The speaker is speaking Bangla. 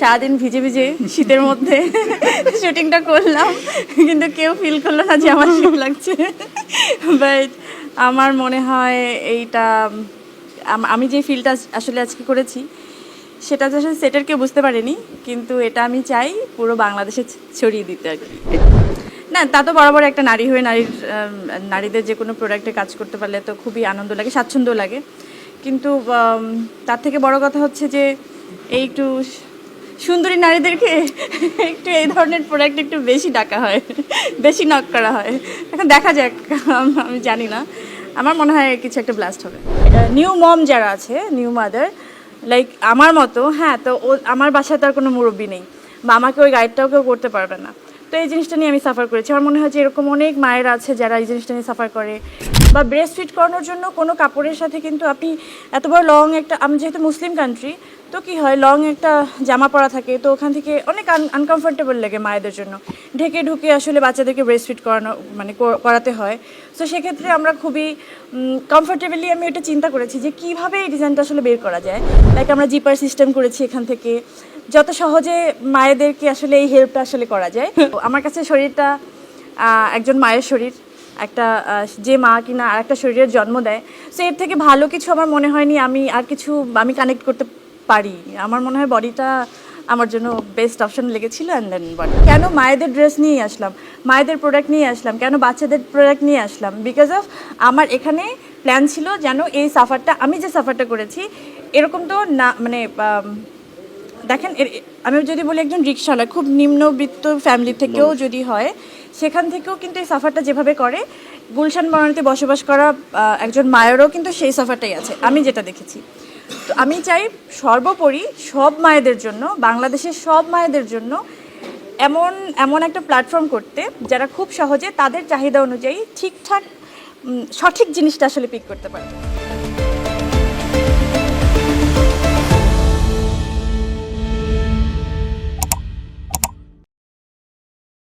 সারাদিন ভিজে ভিজে শীতের মধ্যে শুটিংটা করলাম, কিন্তু কেউ ফিল করল না যে আমার শীত লাগছে। বাট আমার মনে হয় এইটা, আমি যে ফিলটা আসলে আজকে করেছি, সেটা আসলে সেটের কেউ বুঝতে পারেনি, কিন্তু এটা আমি চাই পুরো বাংলাদেশে ছড়িয়ে দিতে আর কি। না, তা তো বরাবর একটা নারী হয়ে নারীর নারীদের যে কোনো প্রোডাক্টে কাজ করতে পারলে তো খুবই আনন্দ লাগে, স্বাচ্ছন্দ্য লাগে। কিন্তু তার থেকে বড় কথা হচ্ছে যে, এই একটু সুন্দরী নারীদেরকে একটু এই ধরনের প্রোডাক্ট একটু বেশি ডাকা হয়, বেশি নক করা হয়। এখন দেখা যাক, আমি জানি না। আমার মনে হয় কিছু একটা ব্লাস্ট হবে। এটা নিউ মম যারা আছে নিউ মাদার লাইক আমার মতো হ্যাঁ তো ও, আমার বাসায় তো আর কোনো মুরব্বী নেই বা আমাকে ওই গাইডটাও কেউ করতে পারবে না। তো এই জিনিসটা নিয়ে আমি সাফার করেছি। আমার মনে হয় যে এরকম অনেক মায়েরা আছে যারা এই জিনিসটা নিয়ে সাফার করে বা ব্রেস্ট ফিট করানোর জন্য কোনো কাপড়ের সাথে কিন্তু আপনি এত বড় লং একটা, আমি যেহেতু মুসলিম কান্ট্রি তো কি হয় লং একটা জামা পরা থাকে, তো ওখান থেকে অনেক আনকমফোর্টেবল লাগে মায়েদের জন্য। ঢেকে ঢুকে আসলে বাচ্চাদেরকে ব্রেস্ট ফিট করানো মানে করাতে হয়। তো সেক্ষেত্রে আমরা খুবই কমফোর্টেবলি আমি এটা চিন্তা করেছি যে কীভাবে এই ডিজাইনটা আসলে বের করা যায়। লাইক আমরা জিপার সিস্টেম করেছি এখান থেকে। যত সহজে মায়েদেরকে আসলে এই হেল্পটা আসলে করা যায়। আমার কাছে শরীরটা একজন মায়ের শরীর, একটা যে মা কিনা আর একটা শরীরের জন্ম দেয়। সো এর থেকে ভালো কিছু আমার মনে হয়নি, আমি আর কিছু, আমি কানেক্ট করতে পারি। আমার মনে হয় বডিটা আমার জন্য বেস্ট অপশন লেগেছিল অ্যান্ড দেন বডি কেন মায়েদের ড্রেস নিয়ে আসলাম? মায়েদের প্রোডাক্ট নিয়ে আসলাম। কেন বাচ্চাদের প্রোডাক্ট নিয়ে আসলাম? বিকজ অফ আমার এখানে প্ল্যান ছিল যেন এই সাফারটা আমি যে সাফারটা করেছি এরকম তো না মানে দেখেন আমি যদি বলি একজন রিক্সাওয়ালা খুব নিম্নবিত্ত ফ্যামিলি থেকেও যদি হয় সেখান থেকেও কিন্তু এই সাফারটা যেভাবে করে গুলশান বনানীতে বসবাস করা একজন মায়েরও কিন্তু সেই সাফারটাই আছে। আমি যেটা দেখেছি। তো আমি চাই সর্বোপরি সব মায়েদের জন্য, বাংলাদেশের সব মায়েদের জন্য এমন এমন একটা প্ল্যাটফর্ম করতে যারা খুব সহজে তাদের চাহিদা অনুযায়ী ঠিকঠাক সঠিক জিনিসটা আসলে পিক করতে পারে।